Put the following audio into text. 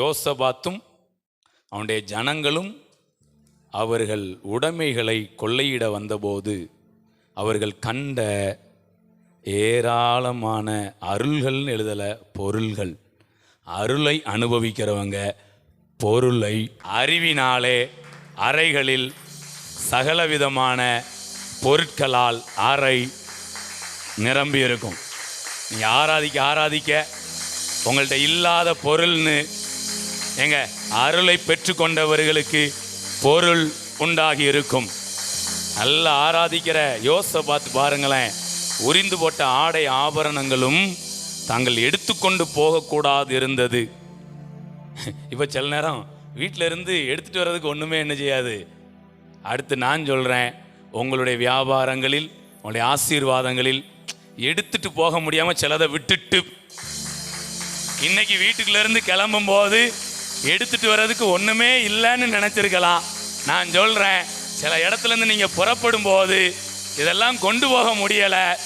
யோசபாத்தும் அவனுடைய ஜனங்களும் அவர்கள் உடைமைகளை கொள்ளையிட வந்தபோது அவர்கள் கண்ட ஏராளமான அருள்கள்னு எழுதலை பொருள்கள். அருளை அனுபவிக்கிறவங்க பொருளை அறிவினாலே அறைகளில் சகலவிதமான பொருட்களால் அறை நிரம்பி இருக்கும் நீங்கள் ஆராதிக்க ஆராதிக்க. உங்கள்கிட்ட இல்லாத பொருள்னு ஏங்க அருளை பெற்றுக்கொண்டவர்களுக்கு பொருள் உண்டாகி இருக்கும் நல்லா ஆராதிக்கிற யோசை பார்த்து பாருங்களேன். உரிந்து போட்ட ஆடை ஆபரணங்களும் தாங்கள் எடுத்துக்கொண்டு போகக்கூடாது இருந்தது இப்போ சில நேரம் வீட்டில் இருந்து எடுத்துகிட்டு வர்றதுக்கு ஒன்றுமே என்ன செய்யாது? அடுத்து நான் சொல்கிறேன் உங்களுடைய வியாபாரங்களில் உங்களுடைய ஆசீர்வாதங்களில் எடுத்துட்டு போக முடியாமல் சிலதை விட்டுட்டு இன்னைக்கு வீட்டுக்குள்ள இருந்து கிளம்பும் போது எடுத்துட்டு வர்றதுக்கு ஒன்றுமே இல்லைன்னு நினச்சிருக்கலாம். நான் சொல்கிறேன் சில இடத்துல இருந்து புறப்படும் போது இதெல்லாம் கொண்டு போக முடியலை.